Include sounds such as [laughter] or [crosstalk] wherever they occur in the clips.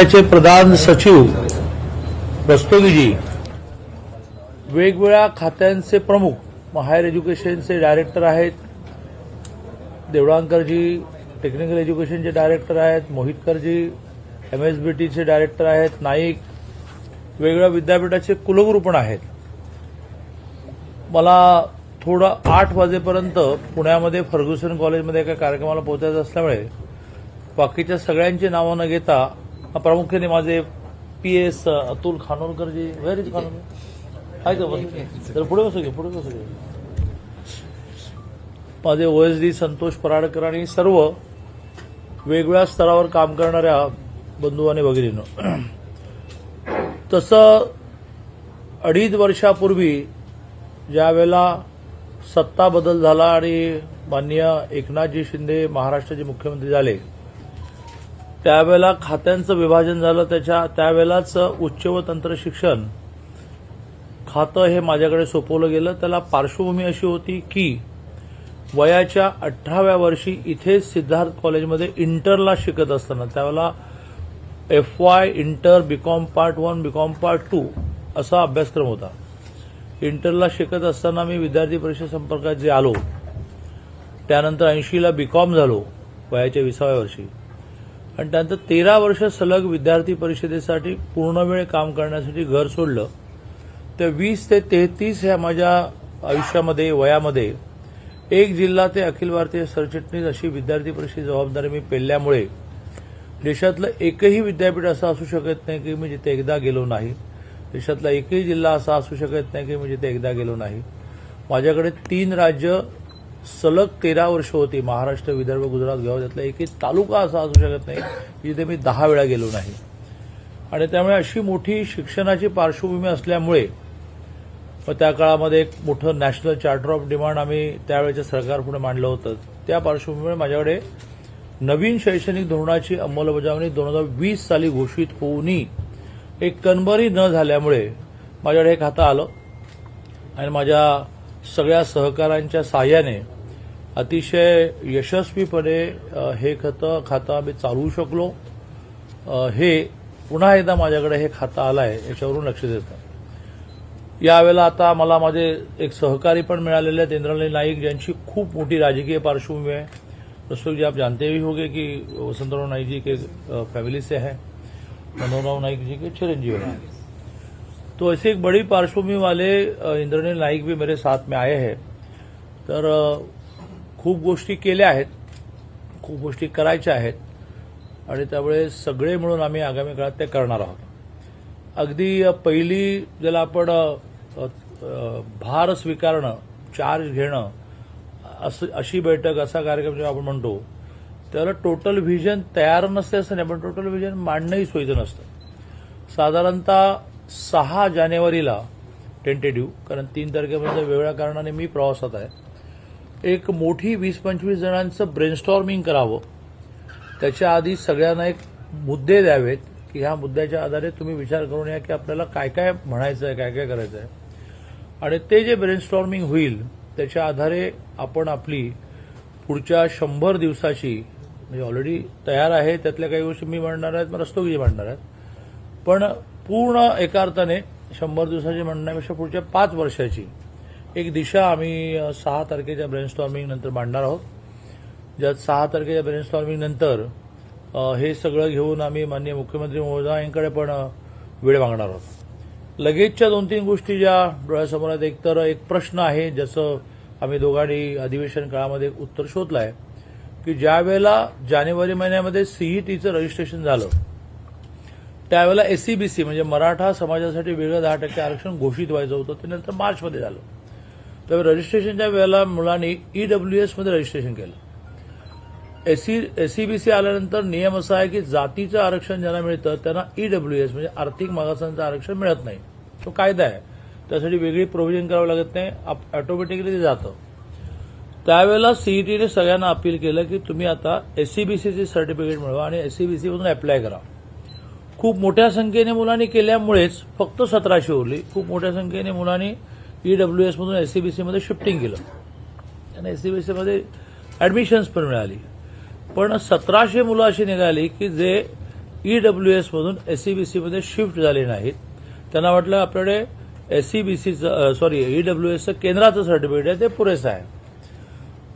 राज्याचे प्रधान सचिव रस्तोगीजी वेगवेगळ्या खात्यांचे प्रमुख हायर एज्युकेशनचे डायरेक्टर आहेत. देवळांकरजी टेक्निकल एज्युकेशनचे डायरेक्टर आहेत. मोहितकरजी एमएसबीटीचे डायरेक्टर आहेत. नाईक वेगवेगळ्या विद्यापीठाचे कुलगुरू पण आहेत. मला थोडं आठ वाजेपर्यंत पुण्यामध्ये फर्ग्युसन कॉलेजमध्ये एका कार्यक्रमाला पोहोचायचं असल्यामुळे बाकीच्या सगळ्यांची नावं न घेता प्रामुख्याने माझे पी एस अतुल खानोलकरजी व्हेर इज खानोलकर आहे का बस। तर पुढे कसं घे पुढे कसं घे माझे ओएसडी संतोष पराडकर आणि सर्व वेगवेगळ्या स्तरावर काम करणाऱ्या बंधू आणि भगिनीनं. तसं अडीच वर्षापूर्वी ज्यावेळेला सत्ता बदल झाला आणि माननीय एकनाथजी शिंदे महाराष्ट्राचे मुख्यमंत्री झाले त्यावेळेला खात्यांचं विभाजन झालं त्याच्या त्यावेळेलाच उच्च व तंत्र शिक्षण. खातं हे माझ्याकडे सोपवलं गेलं. त्याला पार्श्वभूमी अशी होती की वयाच्या अठराव्या वर्षी इथेच सिद्धार्थ कॉलेजमध्ये इंटरला शिकत असताना त्यावेळेला F Y inter BCom part one BCom part two असा अभ्यासक्रम होता. इंटरला शिकत असताना मी विद्यार्थी परिषद संपर्कात जे आलो त्यानंतर ऐंशीला बीकॉम झालो वयाच्या विसाव्या वर्षी. आणि त्यानंतर तेरा वर्ष सलग विद्यार्थी परिषदेसाठी पूर्ण वेळ काम करण्यासाठी घर सोडलं. तर वीस ते तेहतीस ह्या माझ्या आयुष्यामध्ये वयामध्ये एक जिल्हा ते अखिल भारतीय सरचिटणीस अशी विद्यार्थी परिषद जबाबदारी मी पेलल्यामुळे देशातलं एकही विद्यापीठ असं असू शकत नाही की मी जिथे एकदा गेलो नाही. देशातला एकही जिल्हा असा असू शकत नाही की मी जिथे एकदा गेलो नाही. माझ्याकडे तीन राज्य सलग तेरा वर्ष होती महाराष्ट्र विदर्भ गुजरात गाव त्यातला एक तालुका असा असू शकत नाही जिथे मी दहा वेळा गेलो नाही. आणि त्यामुळे अशी मोठी शिक्षणाची पार्श्वभूमी असल्यामुळे मग त्या काळामध्ये एक मोठं नॅशनल चार्टर ऑफ डिमांड आम्ही त्यावेळेच्या सरकारपुढे मांडलं होतं. त्या पार्श्वभूमीवर माझ्याकडे नवीन शैक्षणिक धोरणाची अंमलबजावणी दोन हजार वीस साली घोषित होऊनही एक कणबरी न झाल्यामुळे माझ्याकडे हे खातं आलं. आणि माझ्या सगळ्या सहकाऱ्यांच्या साह्याने अतिशय यशस्वीपणे हे खातं खातं आम्ही चालवू शकलो. हे पुन्हा एकदा माझ्याकडे हे खातं आलं आहे याच्यावरून लक्ष देतं यावेळेला आता मला माझे एक सहकारी पण मिळालेले आहेत इंद्राणी नाईक ज्यांची खूप मोठी राजकीय पार्श्वभूमी है दोस्तों जी आप जानते भी होंगे कि वसंतराव नाईक जी के फॅमिलीचे फैमिली से है मनोहरराव नाईक जी के चिरंजीव हैं. तो ऐसे एक बड़ी पार्श्वभूमी वाले इंद्रनील नाईक भी मेरे साथ में आए हैं। तर खूप गोष्टी केल्या आहेत खूप गोष्टी करायच्या आहेत आणि त्यामुळे सगळे मिळून आम्ही आगामी काळात ते करणार आहोत. अगदी पहिली ज्याला आपण भार स्वीकारणं चार्ज घेणं असं अशी बैठक असा कार्यक्रम जेव्हा आपण म्हणतो त्याला टोटल व्हिजन तयार नसते असं नाही पण टोटल व्हिजन मांडणंही सोयीचं नसतं. साधारणतः सहा जानेवारीला टेंटेटिव्ह कारण तीन तारखेपर्यंत वेगळ्या कारणाने मी प्रवासात आहे. एक मोठी वीस पंचवीस जणांचं ब्रेनस्टॉर्मिंग करावं. त्याच्या आधी सगळ्यांना एक मुद्दे द्यावेत की ह्या मुद्द्याच्या आधारे तुम्ही विचार करून या की आपल्याला काय काय म्हणायचं आहे काय काय करायचं आहे आणि ते जे ब्रेनस्टॉर्मिंग होईल त्याच्या आधारे आपण आपली पुढच्या शंभर दिवसाची म्हणजे ऑलरेडी तयार आहे त्यातल्या काही गोष्टी मी म्हणणार आहेत मग रस्तोगी म्हणणार आहेत. पण पूर्ण एका अर्थाने शंभर दिवसाची म्हणण्यापेक्षा पुढच्या पाच वर्षाची एक दिशा आम्ही सहा तारखेच्या ब्रेनस्टॉर्मिंग नंतर मांडणार आहोत. ज्यात सहा तारखेच्या ब्रेनस्टॉर्मिंग नंतर हे सगळं घेऊन आम्ही माननीय मुख्यमंत्री महोदयांकडे पण वेळ मागणार आहोत. लगेचच्या दोन तीन गोष्टी ज्या डोळ्यासमोर आहेत. एकतर एक प्रश्न आहे ज्याचं आम्ही दोघांनी अधिवेशन काळामध्ये एक उत्तर शोधलं आहे की ज्या वेळेला जानेवारी महिन्यामध्ये सीईटीचं रजिस्ट्रेशन झालं त्यावेळेला एससीबीसी म्हणजे मराठा समाजासाठी वेगळं दहा टक्के आरक्षण घोषित व्हायचं होतं ते नंतर मार्चमध्ये झालं. त्यावेळी रजिस्ट्रेशनच्या वेळेला मुलांनी ईडब्ल्यूएसमध्ये रजिस्ट्रेशन केलं. एससी एससीबीसी आल्यानंतर नियम असा आहे की जातीचं आरक्षण ज्यांना मिळतं त्यांना ईडब्ल्यूएस म्हणजे आर्थिक मागासांचं आरक्षण मिळत नाही. तो कायदा आहे. त्यासाठी वेगळी प्रोव्हिजन करावं लागत नाही ऑटोमॅटिकली ते जातं. त्यावेळेला सीईटीने सगळ्यांना अपील केलं की तुम्ही आता एससीबीसीचे सर्टिफिकेट मिळवा आणि एससीबीसीमधून अप्लाय करा. खूप मोठ्या संख्येने मुलांनी केल्यामुळेच फक्त सतराशे उरली. खूप मोठ्या संख्येने मुलांनी ईडब्ल्यूएसमधून एससीबीसीमध्ये शिफ्टिंग केलं. त्यांना एससीबीसीमध्ये ऍडमिशन्स पण मिळाली. पण सतराशे मुलं अशी निघाली की जे ईडब्ल्यू एसमधून एससीबीसीमध्ये शिफ्ट झाले नाहीत. त्यांना वाटलं आपल्याकडे एससीबीसीचं सॉरी ईडब्ल्यू एसचं केंद्राचं सर्टिफिकेट आहे ते पुरेसं आहे.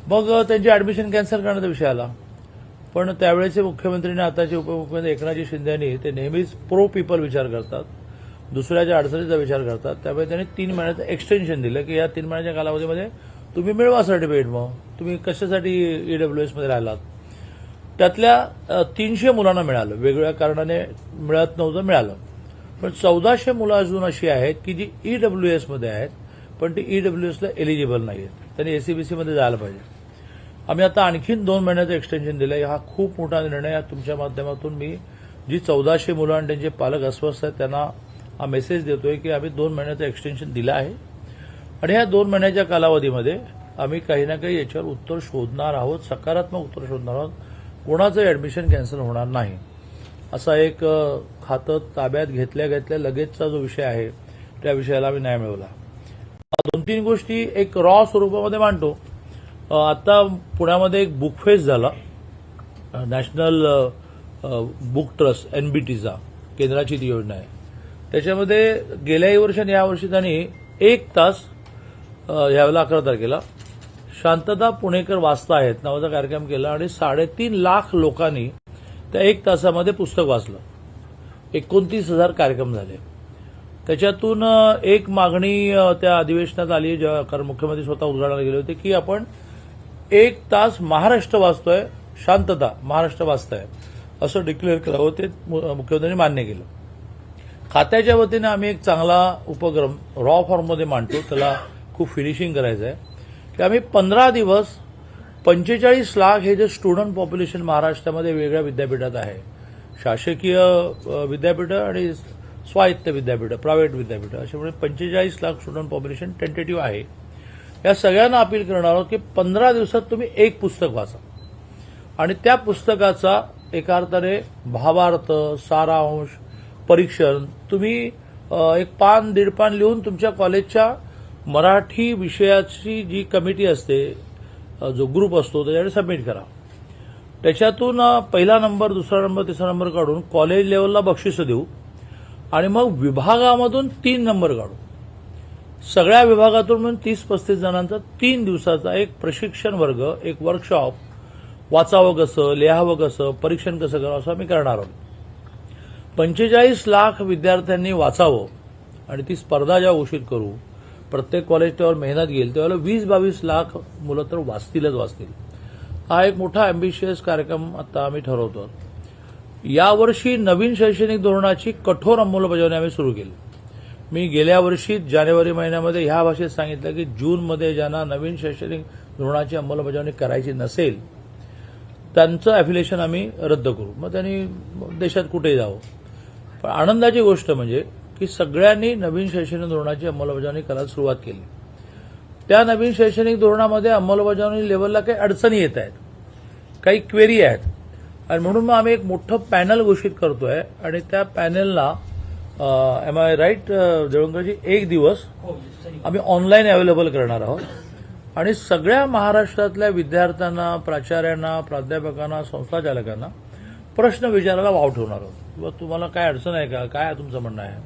मग त्यांची ऍडमिशन कॅन्सल करण्याचा विषय आला. पण त्यावेळेचे मुख्यमंत्री आणि आताचे उपमुख्यमंत्री एकनाथजी शिंदे यांनी ते नेहमीच प्रो पीपल विचार करतात. दुसऱ्याच्या अडचणीचा विचार करतात. त्यामुळे त्यांनी तीन महिन्याचं एक्सटेन्शन दिलं की या तीन महिन्याच्या कालावधीमध्ये तुम्ही मिळवा सर्टिफिकेट मग. तुम्ही कशासाठी ईडब्ल्यू एसमध्ये राहिलात? त्यातल्या तीनशे मुलांना मिळालं. वेगवेगळ्या कारणाने मिळत नव्हतं मिळालं. पण चौदाशे मुलं अजून अशी आहेत की जी ईडब्ल्यू एसमध्ये आहेत पण ती ईडब्ल्यू एसला एलिजिबल नाही आहेत त्यांनी एसीबीसीमध्ये जायला पाहिजे. आम्ही आता आणखीन दोन महिन्याचं एक्सटेन्शन दिलं हा खूप मोठा निर्णय आहे. तुमच्या माध्यमातून मी जी चौदाशे मुलं आणि त्यांचे पालक अस्वस्थ आहेत त्यांना हा मेसेज देतोय की आम्ही दोन महिन्याचं एक्सटेन्शन दिलं आहे. आणि ह्या दोन महिन्याच्या कालावधीमध्ये आम्ही काही ना काही याच्यावर उत्तर शोधणार आहोत सकारात्मक उत्तर शोधणार आहोत. कोणाचं ऍडमिशन कॅन्सल होणार नाही. असा एक खातं ताब्यात घेतल्या घेतल्या लगेचचा जो विषय आहे त्या विषयाला आम्ही न्याय मिळवला. दोन तीन गोष्टी एक रॉ स्वरूपामध्ये मांडतो. आता पुण्यामध्ये एक बुक फेस्ट झाला. नॅशनल बुक ट्रस्ट एनबीटीचा केंद्राची ती योजना आहे. त्याच्यामध्ये गेल्याही वर्षी आणि यावर्षी त्यांनी एक तास यावेळेला अकरा तारखेला शांतता पुणेकर वाचता आहेत नावाचा कार्यक्रम केला आणि साडेतीन लाख लोकांनी त्या एक तासामध्ये पुस्तक वाचलं. एकोणतीस हजार कार्यक्रम झाले. त्याच्यातून एक मागणी त्या अधिवेशनात आली जेव्हा कारण मुख्यमंत्री स्वतः उद्घाटनाला गेले होते की आपण एक तास महाराष्ट्र वाचतोय शांतता महाराष्ट्र वाचताय. असं डिक्लेअर करावं ते मु- मुख्यमंत्र्यांनी मान्य केलं. खात्याच्या वतीने आम्ही एक चांगला उपक्रम रॉ फॉर्ममध्ये मांडतो त्याला खूप फिनिशिंग करायचं आहे की आम्ही पंधरा दिवस पंचेचाळीस लाख हे जे स्टुडंट पॉप्युलेशन महाराष्ट्रामध्ये वेगळ्या विद्यापीठात आहे. शासकीय विद्यापीठं आणि स्वायत्त विद्यापीठं प्रायव्हेट विद्यापीठं अशामुळे म्हणजे पंचेचाळीस लाख स्टुडंट पॉप्युलेशन टेंटेटिव्ह आहे. या सगळ्यांना अपील करणार आहोत की पंधरा दिवसात तुम्ही एक पुस्तक वाचा. आणि त्या पुस्तकाचा एका अर्थाने भावार्थ सारांश परीक्षण तुम्ही एक पान दीड पान लिहून तुमच्या कॉलेजच्या मराठी विषयाची जी कमिटी असते जो ग्रुप असतो त्याच्याकडे सबमिट करा. त्याच्यातून पहिला नंबर दुसरा नंबर तिसरा नंबर काढून कॉलेज लेवलला बक्षिसं देऊ. आणि मग विभागामधून तीन नंबर काढू. सगळ्या विभागातून म्हणून तीस पस्तीस जणांचा तीन दिवसाचा एक प्रशिक्षण वर्ग एक वर्कशॉप वाचावं कसं लिहावं कसं परीक्षण कसं करावं असं आम्ही करणार आहोत. पंचेचाळीस लाख विद्यार्थ्यांनी वाचावं आणि ती स्पर्धा जेव्हा घोषित करू प्रत्येक कॉलेज त्यावर मेहनत घेईल त्यावेळेला वीस बावीस लाख मुलं तर वाचतीलच वाचतील. हा एक मोठा अँबिशियस कार्यक्रम आता आम्ही ठरवतो यावर्षी नवीन शैक्षणिक धोरणाची कठोर अंमलबजावणी आम्ही सुरू केली. मी गेल्या वर्षी जानेवारी महिन्यामध्ये ह्या भाषेत सांगितलं की जूनमध्ये ज्यांना नवीन शैक्षणिक धोरणाची अंमलबजावणी करायची नसेल त्यांचं अफिलिएशन आम्ही रद्द करू. मग त्यांनी देशात कुठेही जावं. पण आनंदाची गोष्ट म्हणजे की सगळ्यांनी नवीन शैक्षणिक धोरणाची अंमलबजावणी करायला सुरुवात केली. त्या नवीन शैक्षणिक धोरणामध्ये अंमलबजावणी लेवलला काही अडचणी येत आहेत काही क्वेरी आहेत. आणि म्हणून मग आम्ही एक मोठं पॅनल घोषित करतोय आणि त्या पॅनलला एम आय राईट देवंकरजी एक दिवस आम्ही ऑनलाईन अवेलेबल करणार आहोत. आणि सगळ्या महाराष्ट्रातल्या विद्यार्थ्यांना प्राचार्यांना प्राध्यापकांना संस्थाचालकांना प्रश्न विचारायला वाव ठेवणार आहोत. किंवा तुम्हाला काय अडचण आहे का? काय तुमचं म्हणणं आहे?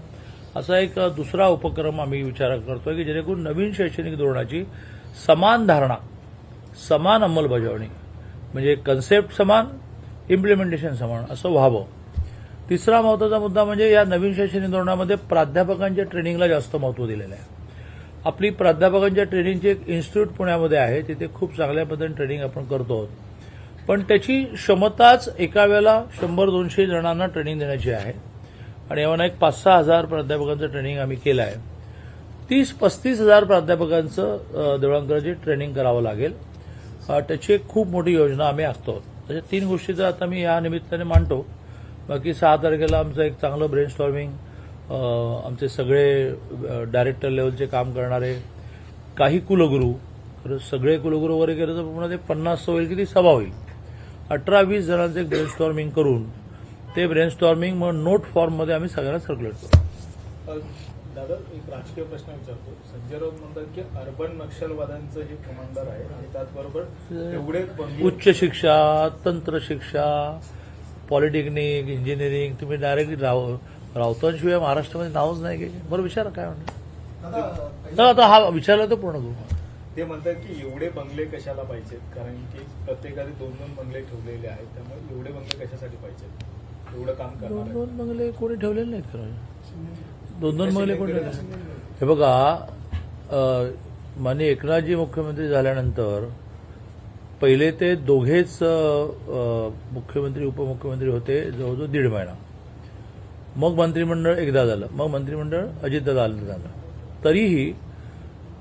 असा एक दुसरा उपक्रम आम्ही विचार करतोय की जेणेकरून नवीन शैक्षणिक धोरणाची समान धारणा समान अंमलबजावणी म्हणजे कन्सेप्ट समान इम्प्लिमेंटेशन समान असं व्हावं. तिसरा महत्त्वाचा मुद्दा म्हणजे या नवीन शैक्षणिक धोरणामध्ये प्राध्यापकांच्या ट्रेनिंगला जास्त महत्त्व दिलेलं आहे. आपली प्राध्यापकांच्या ट्रेनिंगची एक इन्स्टिट्यूट पुण्यामध्ये आहे तिथे खूप चांगल्या पद्धतीने ट्रेनिंग आपण करतो आहोत. पण त्याची क्षमताच एका वेळेला शंभर दोनशे जणांना ट्रेनिंग देण्याची आहे. आणि यावर एक पाच सहा हजार प्राध्यापकांचं ट्रेनिंग आम्ही केलं आहे. तीस पस्तीस हजार प्राध्यापकांचं अ, देवळांकरची ट्रेनिंग करावं लागेल. त्याची एक खूप मोठी योजना आम्ही आखतो आहोत. त्याच्या तीन गोष्टीचं आता मी या निमित्ताने मांडतो. बाकी सहा तारखेला आमचं एक चांगलं ब्रेन स्टॉर्मिंग आमचे सगळे डायरेक्टर लेवलचे काम करणारे काही कुलगुरू तर सगळे कुलगुरू वगैरे केलं तर पुन्हा ते पन्नास होईल की ती सभा होईल. अठरा वीस जणांचं एक ब्रेन स्टॉर्मिंग करून ते ब्रेन स्टॉर्मिंग मग नोट फॉर्ममध्ये आम्ही सगळ्यांना सर्क्युलेट करू. दादा एक राजकीय प्रश्न विचारतो. संजय राऊत म्हणतात की अर्बन नक्षलवाद्यांचं हे कमांडर आहे आणि त्याचबरोबर एवढे उच्च शिक्षा तंत्र शिक्षा पॉलिटेक्निक इंजिनिअरिंग तुम्ही डायरेक्टली राव राऊतांशिवाय महाराष्ट्रामध्ये नावच नाही घ्यायचे बरं विचारा काय म्हणणार आता हा विचारला तर पूर्ण करू. ते म्हणतात की एवढे बंगले कशाला पाहिजेत? कारण की प्रत्येकाने दोन दोन बंगले ठेवलेले आहेत त्यामुळे एवढे बंगले कशासाठी पाहिजेत? एवढं काम दोन दोन बंगले कोणी ठेवलेले नाहीत खरं. दोन दोन बंगले कोणी ठेवले हे बघा माननीय एकनाथजी मुख्यमंत्री झाल्यानंतर पहिले ते दोघेच मुख्यमंत्री उपमुख्यमंत्री होते जवळजवळ दीड महिना. मग मंत्रिमंडळ एकदा झालं. मग मंत्रिमंडळ अजितदादा आलं झालं. तरीही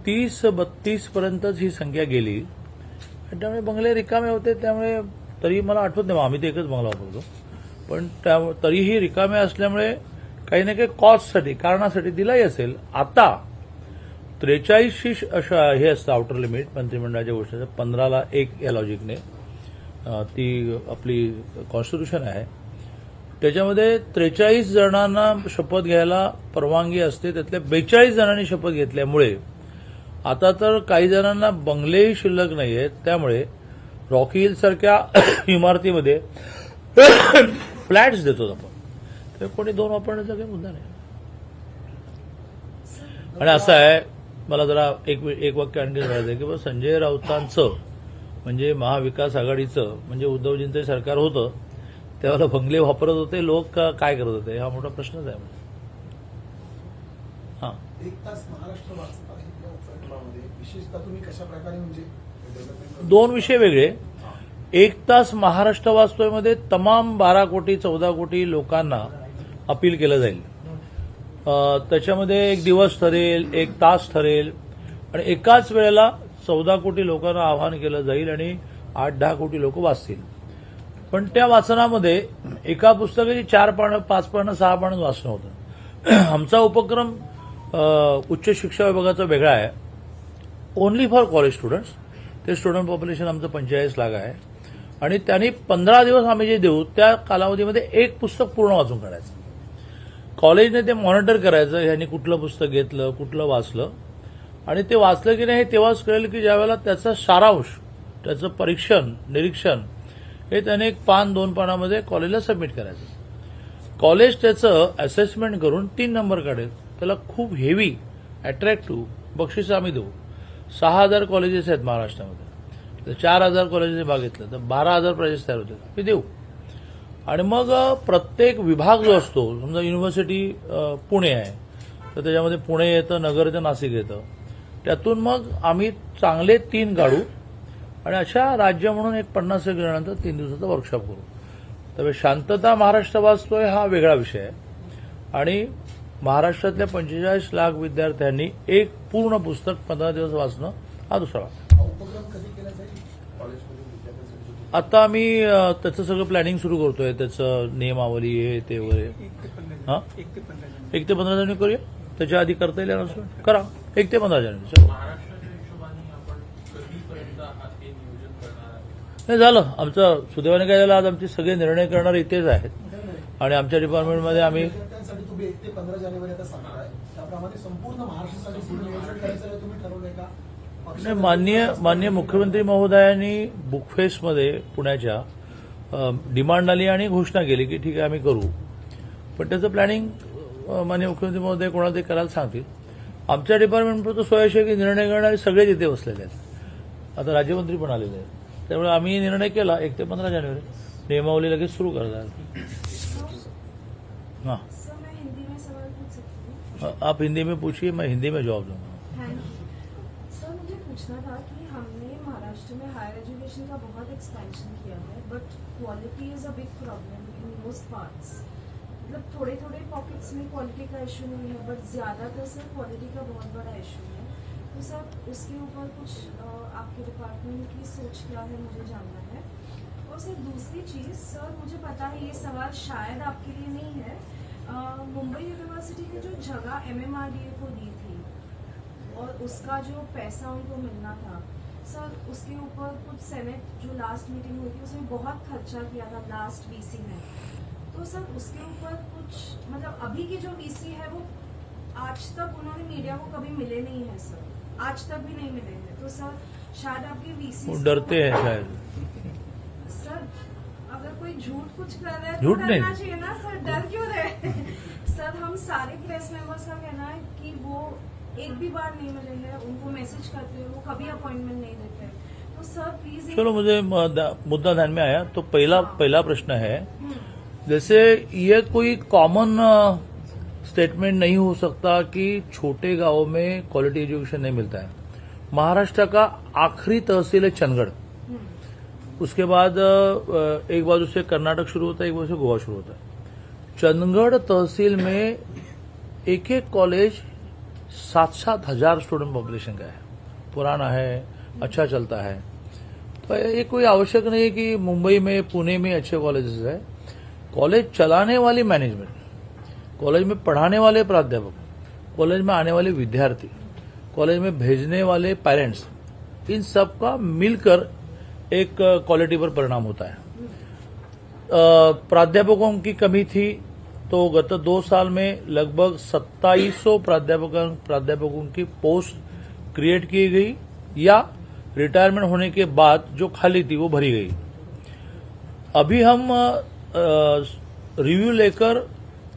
तीस बत्तीस पर्यंतच ही संख्या गेली. आणि त्यामुळे बंगले रिकामे होते त्यामुळे तरी मला आठवत नाही आम्ही ते एकच बंगला वापरतो. पण त्या तरीही रिकामे असल्यामुळे काही ना काही कॉस्टसाठी कारणासाठी दिलाही असेल. आता त्रेचाळीसशी अशा हे असतं आउटर लिमिट मंत्रिमंडळाच्या गोष्टीचं पंधराला एक या लॉजिकने ती आपली कॉन्स्टिट्यूशन आहे. त्याच्यामध्ये त्रेचाळीस जणांना शपथ घ्यायला परवानगी असते. त्यातल्या बेचाळीस जणांनी शपथ घेतल्यामुळे आता तर काही जणांना बंगलेही शिल्लक नाही आहेत त्यामुळे रॉकी हिल सारख्या [coughs] इमारतीमध्ये [coughs] फ्लॅट्स देतो आपण. तर कोणी दोन वापरण्याचा काही मुद्दा नाही. आणि असं आहे मला जरा एक एक वाक्य आणखी म्हणायचं आहे की बा संजय राऊतांचं म्हणजे महाविकास आघाडीचं म्हणजे उद्धवजींचं सरकार होतं त्यावेळेला बंगले वापरत होते लोक काय करत होते? हा मोठा प्रश्नच आहे हा. म्हणजे दोन विषय वेगळे. एक तास महाराष्ट्र वाचतोयमध्ये तमाम बारा कोटी चौदा कोटी लोकांना अपील केलं जाईल. त्याच्यामध्ये एक दिवस ठरेल एक तास ठरेल. आणि एकाच वेळेला चौदा कोटी लोकांना आवाहन केलं जाईल आणि आठ दहा कोटी लोक वाचतील. पण त्या वाचनामध्ये एका पुस्तकाची चार पानं पाच पानं सहा पानं वाचणं होतं. [clears throat] आमचा उपक्रम उच्च शिक्षा विभागाचा वेगळा आहे. ओनली फॉर कॉलेज स्टुडंट्स ते स्टुडंट पॉप्युलेशन आमचं पंचेचाळीस लाख आहे. आणि त्यांनी पंधरा दिवस आम्ही जे देऊ त्या कालावधीमध्ये एक पुस्तक पूर्ण वाचून काढायचं. कॉलेजने ते मॉनिटर करायचं ह्यांनी कुठलं पुस्तक घेतलं कुठलं वाचलं. आणि ते वाचलं की नाही हे तेव्हाच कळेल की ज्यावेळेला त्याचा सारांश त्याचं परीक्षण निरीक्षण हे त्याने एक पान दोन पानामध्ये कॉलेजला सबमिट करायचं. कॉलेज त्याचं असेसमेंट करून तीन नंबर काढेल. त्याला खूप हेवी अट्रॅक्टिव्ह बक्षीस आम्ही देऊ. सहा हजार कॉलेजेस आहेत महाराष्ट्रामध्ये. तर चार हजार कॉलेजेस भागितलं तर बारा हजार प्राइजेस तयार होतील. आम्ही देऊ. आणि मग प्रत्येक विभाग जो असतो समजा युनिव्हर्सिटी पुणे आहे तर त्याच्यामध्ये पुणे येतं नगर येतं नाशिक येतं. त्यातून मग आम्ही चांगले तीन काढू आणि अशा राज्य म्हणून एक पन्नास एक जणांचा तीन दिवसाचा वर्कशॉप करू. त्यामुळे शांतता महाराष्ट्र वाचतोय हा वेगळा विषय आहे. आणि महाराष्ट्रातल्या पंचेचाळीस लाख विद्यार्थ्यांनी एक पूर्ण पुस्तक पंधरा दिवस वाचणं हा दुसरा. हा उपक्रम कधी केला जाईल कॉलेजमधील विद्यार्थ्यांसाठी आता आम्ही अ, त्याचं सगळं प्लॅनिंग सुरू करतोय. त्याचं नियमावली हे ते वगैरे. हा? एक ते पंधरा जानेवारी करूया. त्याच्या आधी करता येईल अनाउन्समेंट करा. एक ते पंधरा जानेवारी चलो. महाराष्ट्राच्या हिशोबाने आपण कधीपर्यंत हा ते नियोजन करणार आहात? नाही झालं. आमचं सुदैवाने काय झालं आज आमचे सगळे निर्णय करणारे इथेच आहेत. आणि आमच्या डिपार्टमेंटमध्ये आम्ही विद्यार्थ्यांसाठी तुम्ही एक ते पंधरा जानेवारी आता सांगताय त्याप्रमाणे संपूर्ण महाराष्ट्रासाठी पुढे नियोजन करायचं आहे तुम्ही ठरवलंय का? नाही, माननीय माननीय मुख्यमंत्री महोदयांनी बुकफेस्टमध्ये पुण्याच्या डिमांड आली आणि घोषणा केली की ठीक आहे आम्ही करू. पण त्याचं प्लॅनिंग अ, माननीय मुख्यमंत्री महोदय कोणाला ते करायला सांगतील? आमच्या डिपार्टमेंटपुरतं सोयाशे की निर्णय करणारे सगळेच इथे बसलेले आहेत. आता राज्यमंत्री पण आलेले आहेत. त्यामुळे आम्ही निर्णय केला एक ते पंधरा जानेवारी. नियमावली लगेच सुरू करतात हाँ. आप हिंदी में पूछिए मैं हिंदी में जवाब दूंगा। पूछना था कि हमने महाराष्ट्र में हायर एजुकेशन का बहुत एक्सपेंशन किया है but quality is a big problem in most parts मतलब थोड़े थोड़े पॉकेट्स में क्वालिटी का इशू नहीं है बट ज़्यादातर सर क्वालिटी का बहुत बड़ा इशू है। तो सर उसके ऊपर कुछ आपके डिपार्टमेंट की सोच क्या है मुझे जानना है। और सर दूसरी चीज़ सर मुझे पता है ये सवाल शायद आपके लिए नहीं है। मुंबई यूनिवर्सिटी ने जो जगह एमएमआरडीए को दी और उसका जो पैसा उनको मिलना था सर उसके ऊपर कुछ सेनेट जो लास्ट मीटिंग हुई थी उसमें बहुत खर्चा किया था लास्ट वीसी में। तो सर उसके ऊपर कुछ मतलब अभी की जो वीसी है वो आज तक उन्होंने मीडिया को कभी मिले नहीं है सर। आज तक भी नहीं मिले हैं। तो सर शायद आपके वीसी वो डरते हैं शायद। सर अगर कोई झूठ कुछ कर रहा है झूठ तो नहीं। करना चाहिए ना सर डर क्यों रहे? [laughs] सर हम सारे प्रेस मेंबर्स का कहना है कि वो एक भी बार नहीं मिले हैं उनको मैसेज करते हैं वो कभी अपॉइंटमेंट नहीं देते हैं। तो सर प्लीज़ चलो मुझे मुद्दा ध्यान में आया। तो पहला पहला प्रश्न है जैसे ये कोई कॉमन स्टेटमेंट नहीं हो सकता कि छोटे गाँवों में क्वालिटी एजुकेशन नहीं मिलता है। महाराष्ट्र का आखिरी तहसील है चंदगढ़ उसके बाद एक बाजू से कर्नाटक शुरू होता है एक बाजू से गोवा शुरू होता है। चंदगढ़ तहसील में एक एक कॉलेज सात सात हज़ार स्टूडेंट पॉपुलेशन का है। पुराना है अच्छा चलता है। तो ये कोई आवश्यक नहीं है कि मुंबई में, पुणे में अच्छे कॉलेजेस है। कॉलेज चलाने वाली मैनेजमेंट कॉलेज में पढ़ाने वाले प्राध्यापक कॉलेज में आने वाले विद्यार्थी कॉलेज में भेजने वाले पेरेंट्स इन सब का मिलकर एक क्वालिटी पर परिणाम होता है। प्राध्यापकों की कमी थी तो गत दो साल में लगभग 2700 प्राध्यापकों प्राध्यापकों की पोस्ट क्रिएट की गई या रिटायरमेंट होने के बाद जो खाली थी वो भरी गई। अभी हम रिव्यू लेकर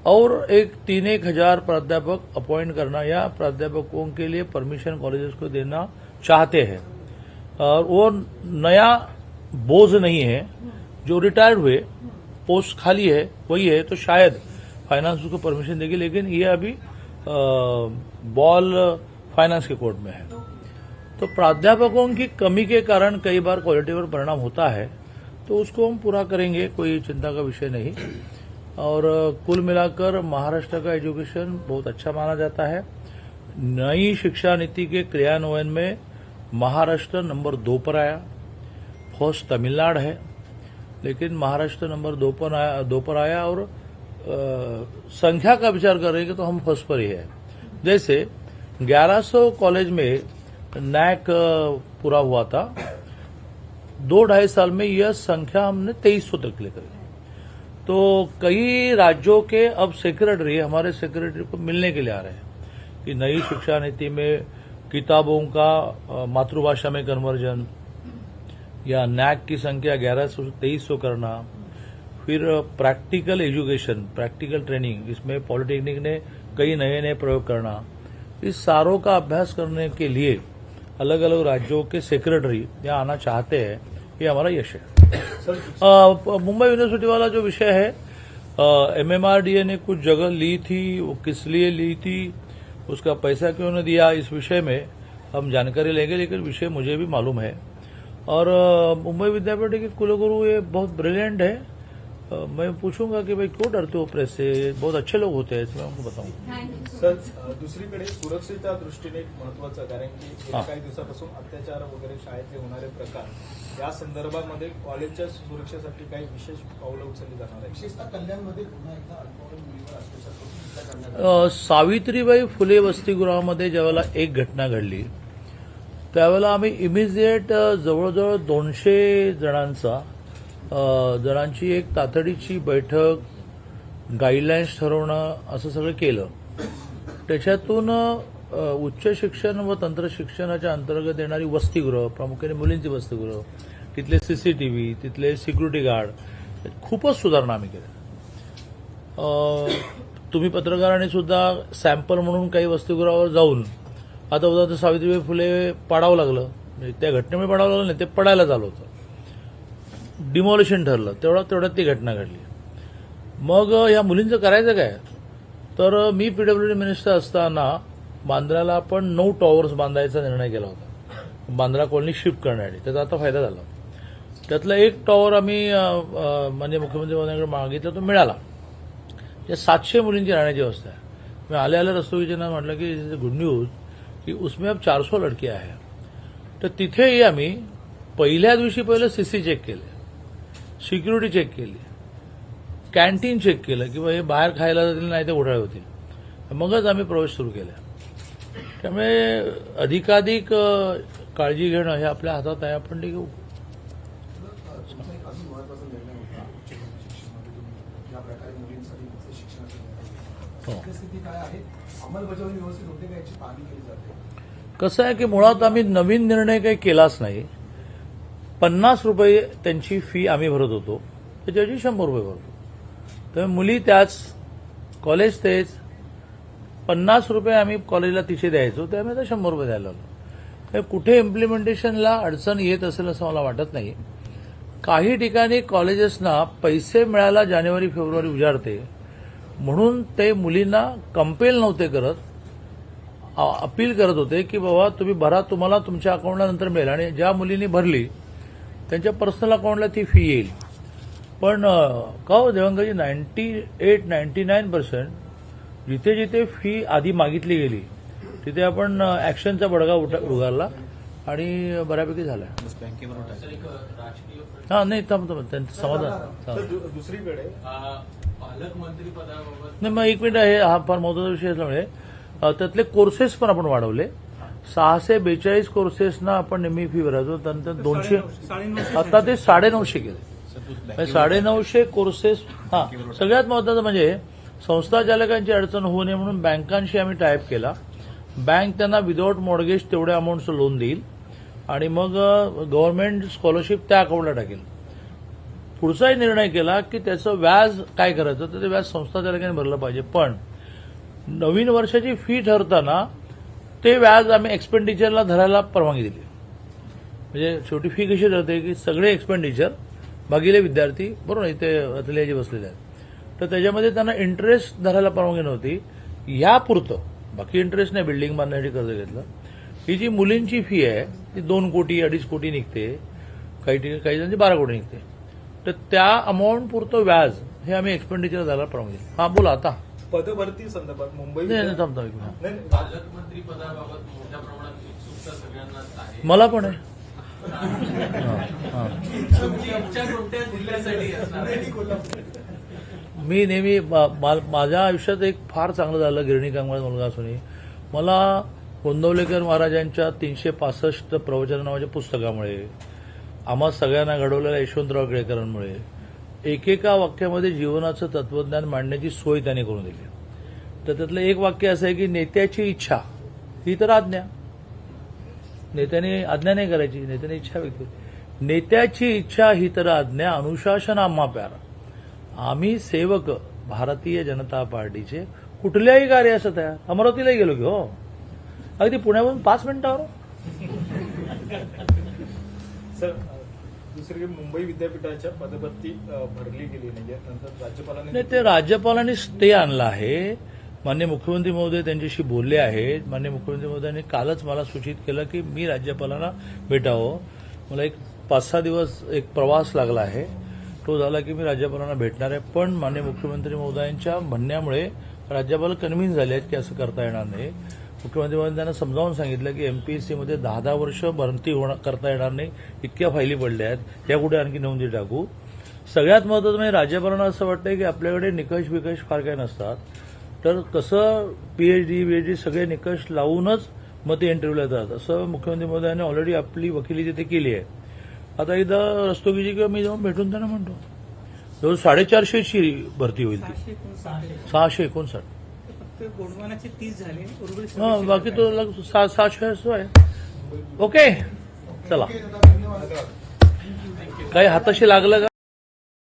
और एक तीन एक हज़ार प्राध्यापक अपॉइंट करना या प्राध्यापकों के लिए परमिशन कॉलेजेस को देना चाहते हैं। और वो नया बोझ नहीं है। जो रिटायर्ड हुए, पोस्ट खाली है, वही है तो शायद फाइनेंस उसको परमिशन देगी, लेकिन ये अभी बॉल फाइनेंस के कोर्ट में है। तो प्राध्यापकों की कमी के कारण कई बार क्वालिटी पर परिणाम होता है तो उसको हम पूरा करेंगे, कोई चिंता का विषय नहीं। और कुल मिलाकर महाराष्ट्र का एजुकेशन बहुत अच्छा माना जाता है। नई शिक्षा नीति के क्रियान्वयन में महाराष्ट्र नंबर दो पर आया। फ़र्स्ट तमिलनाडु है, लेकिन महाराष्ट्र नंबर दो पर आया, दो पर आया और संख्या का विचार करेंगे तो हम फ़र्स्ट पर ही है। जैसे 1100 कॉलेज में नैक पूरा हुआ था। दो ढाई साल में यह संख्या हमने 2300 तक लेकर गए तो कई राज्यों के अब सेक्रेटरी, हमारे सेक्रेटरी को मिलने के लिए आ रहे हैं कि नई शिक्षा नीति में किताबों का मातृभाषा में कन्वर्जन या नैक की संख्या ग्यारह सौ तेईस सौ करना फिर प्रैक्टिकल एजुकेशन प्रैक्टिकल ट्रेनिंग इसमें पॉलिटेक्निक ने कई नए नए प्रयोग करना। इस सारों का अभ्यास करने के लिए अलग अलग राज्यों के सेक्रेटरी यहाँ आना चाहते हैं, ये हमारा यश है। मुंबई यूनिवर्सिटी वाला जो विषय है एमएमआरडीए ने कुछ जगह ली थी, वो किस लिए ली थी, उसका पैसा क्यों नहीं दिया, इस विषय में हम जानकारी लेंगे, लेकिन विषय मुझे भी मालूम है। और मुंबई विद्यापीठ के कुलगुरु ये बहुत ब्रिलियंट है। मैं पूछूंगा कि भाई क्यों डरते हो प्रेस से? बहुत अच्छे लोग होते हैं इसमें उनको बताऊं। थैंक यू सर दुसरीकडे सुरक्षेच्या दृष्टीने एक महत्वाचं कारण की हा. काही दिवसापासून अत्याचार वगैरे शाळेतले होणारे प्रकार या संदर्भामध्ये कॉलेजच्या सुरक्षेसाठी काही विशेष पावलं उचलली जाणार आहे विशेषतः कल्याणमध्ये पुन्हा एकदा अल्पवयीन मुलीवर अत्याचार सावित्रीबाई फुले वसतिगृहामध्ये ज्यावेळेला एक घटना घडली त्यावेळेला आम्ही इमिजिएट जवळजवळ दोनशे जणांचा जणांची एक तातडीची बैठक गाईडलाईन्स ठरवणं असं सगळं केलं. त्याच्यातून उच्च शिक्षण व तंत्रशिक्षणाच्या अंतर्गत येणारी वसतिगृह प्रामुख्याने मुलींची वसतिगृह तिथले सीसीटीव्ही तिथले सिक्युरिटी गार्ड खूपच सुधारणा आम्ही केल्या. तुम्ही पत्रकारांनी सुद्धा सॅम्पल म्हणून काही वसतिगृहावर जाऊन आता उदाहरण सावित्रीबाई फुले पाडावं लागलं. म्हणजे त्या घटनेमुळे पाडावं लागलं नाही ते पडायला झालं होतं. डिमॉलिशन ठरलं. तेवढा तेवढ्यात ती घटना घडली. मग या मुलींचं करायचं काय? तर मी पीडब्ल्यूडी मिनिस्टर असताना बांद्र्याला आपण नऊ टॉवर्स बांधायचा निर्णय केला होता. बांद्रा कॉलनी शिफ्ट करण्यासाठी. त्याचा आता फायदा झाला. त्यातला एक टॉवर आम्ही म्हणजे मुख्यमंत्री महोदयांकडे मागितला तो मिळाला. या सातशे मुलींची राहण्याची व्यवस्था आहे. मी आले आल्या रस्तोगीचे म्हटलं की गुड न्यूज की उसमें अब चारसो लडकी आहे तर तिथेही आम्ही पहिल्या दिवशी पहिलं सीसी चेक केले. सिक्युरिटी चेक केली. कॅन्टीन चेक केलं किंवा हे बाहेर खायला जातील नाही ते घोटाळे होतील. मगच आम्ही प्रवेश सुरू केला. त्यामुळे अधिकाधिक काळजी घेणं हे आपल्या हातात आहे. आपण ते घेऊ हो. कसं आहे की मुळात आम्ही नवीन निर्णय काही केलाच नाही. पन्नास रुपये त्यांची फी आम्ही भरत होतो. त्याच्याऐवजी शंभर रुपये भरतो. तर मुली त्याच कॉलेज तेच पन्नास रुपये आम्ही कॉलेजला तिथे द्यायचो त्यामुळे आता शंभर रुपये द्यायला लागलो. तर कुठे इम्प्लिमेंटेशनला अडचण येत असेल असं मला वाटत नाही. काही ठिकाणी कॉलेजेसना पैसे मिळायला जानेवारी फेब्रुवारी उजाडते. म्हणून ते मुलींना कंपेल नव्हते करत. अपील करत होते की बाबा तुम्ही भरा तुम्हाला तुमच्या अकाउंटला नंतर मिळेल. आणि ज्या मुलींनी भरली त्यांच्या पर्सनल अकाउंटला ती फी येईल. पण का हो देवंगाजी ninety eight ninety nine percent जिथे जिथे फी आधी मागितली गेली तिथे आपण ऍक्शनचा बडगा उठ- उगारला आणि बऱ्यापैकी झाला. हा नाही थांब थांब त्यांचं समाधान. दुसरीकडे. आ, पालकमंत्री पदाबाबत नाही मग एक मिनिट आहे हा फार महत्त्वाचा विषय असल्यामुळे त्यातले कोर्सेस पण आपण वाढवले. सहाशे बेचाळीस कोर्सेसना आपण नेहमी फी भरायचो. त्यानंतर दोनशे आता ते साडेनऊशे केले. म्हणजे साडेनऊशे कोर्सेस हा. सगळ्यात महत्वाचं म्हणजे संस्था चालकांची अडचण होऊ नये म्हणून बँकांशी आम्ही टाईप केला. बँक त्यांना विदाऊट मॉर्गेज तेवढ्या अमाऊंटचं लोन देईल. आणि मग गव्हर्नमेंट स्कॉलरशिप त्या अकाउंटला टाकेल. पुढचाही निर्णय केला की त्याचं व्याज काय करायचं? तर ते व्याज संस्था चालकाने भरलं पाहिजे. पण नवीन वर्षाची फी ठरताना ते व्याज आम्ही एक्सपेंडिचरला धरायला परवानगी दिली. म्हणजे शेवटी फी कशी ठरते की सगळे एक्सपेंडिचर भागिले विद्यार्थी बरोबर इथे अतलियाजी बसलेले आहेत. तर त्याच्यामध्ये त्यांना इंटरेस्ट धरायला परवानगी नव्हती. यापुरतं बाकी इंटरेस्ट नाही बिल्डिंग बांधण्यासाठी कर्ज घेतलं. ही जी मुलींची फी आहे ती दोन कोटी अडीच कोटी निघते. काही ठिकाणी काही जणांची बारा कोटी निघते. तर त्या अमाऊंट पुरतं व्याज हे आम्ही एक्सपेंडिचर झाला परवानगी हां हा बोला आता. पदभरती संदर्भात मुंबई नाही नाही, पालकमंत्री पदाबाबत मोठ्या प्रमाणात उत्सुकता सगळ्यांनाच आहे. मला पण आहे. हा, हा. मी नेहमी माझ्या आयुष्यात एक फार चांगलं झालं गिरणी कामगार मुलगा असूनही. मला गोंदवलेकर महाराजांच्या तीनशे पासष्ट प्रवचन नावाच्या पुस्तकामुळे आम्हा सगळ्यांना घडवलेल्या यशवंतराव केळकरांमुळे एकेका वाक्यामध्ये जीवनाचं तत्वज्ञान मांडण्याची सोय त्यांनी करून दिली. तर त्यातलं एक वाक्य असं आहे की नेत्याची इच्छा ही तर आज्ञा. नेत्याने आज्ञा नाही करायची नेत्याने इच्छा व्यक्त नेत्याची इच्छा ही तर आज्ञा अनुशासन आम्हा प्यारा. आम्ही सेवक भारतीय जनता पार्टीचे कुठल्याही कार्य असत आहे अमरावतीला गेलो की हो. अगदी पुण्यावरून पाच मिनिटावर. सर दुसरीकडे मुंबई विद्यापीठाच्या पदभरती भरली गेली नाहीये. नंतर राज्यपालांनी नाही ते राज्यपालांनी स्टे आणला आहे. मान्य मुख्यमंत्री महोदय त्यांच्याशी बोलले आहेत. मान्य मुख्यमंत्री महोदयांनी कालच मला सूचित केलं की मी राज्यपालांना भेटावं. मला एक पाच सहा दिवस एक प्रवास लागला आहे. तो झाला की मी राज्यपालांना भेटणार आहे. पण मान्य मुख्यमंत्री महोदयांच्या म्हणण्यामुळे राज्यपाल कन्व्हिन्स झाले आहेत की असं करता येणार नाही. मुख्यमंत्री महोदयांनी त्यांना समजावून सांगितलं की एमपीएससीमध्ये दहा दहा वर्ष भरती होणं करता येणार नाही. इतक्या फायली पडल्या आहेत. या कुठे आणखी नोंदी टाकू? सगळ्यात महत्वाचं म्हणजे राज्यपालांना असं वाटतंय की आपल्याकडे निकष बिकष फार काही नसतात. तर कसं पीएचडी बीएचडी सगळे निकष लावूनच मग ते इंटरव्ह्यूला येतात असं मुख्यमंत्री महोदयांनी ऑलरेडी आपली वकिली तिथे केली आहे. आता एकदा रस्तोगीची किंवा मी जाऊन भेटून त्यांना म्हणतो. जवळ साडेचारशेची भरती होईल ती. सहाशे एकोणसाठ. गोंडवानाचे तीस झाले. उर्वरित हा बाकी तो लग- सहा सहाशे असं आहे. ओके चला. काही हाताशी लागलं का?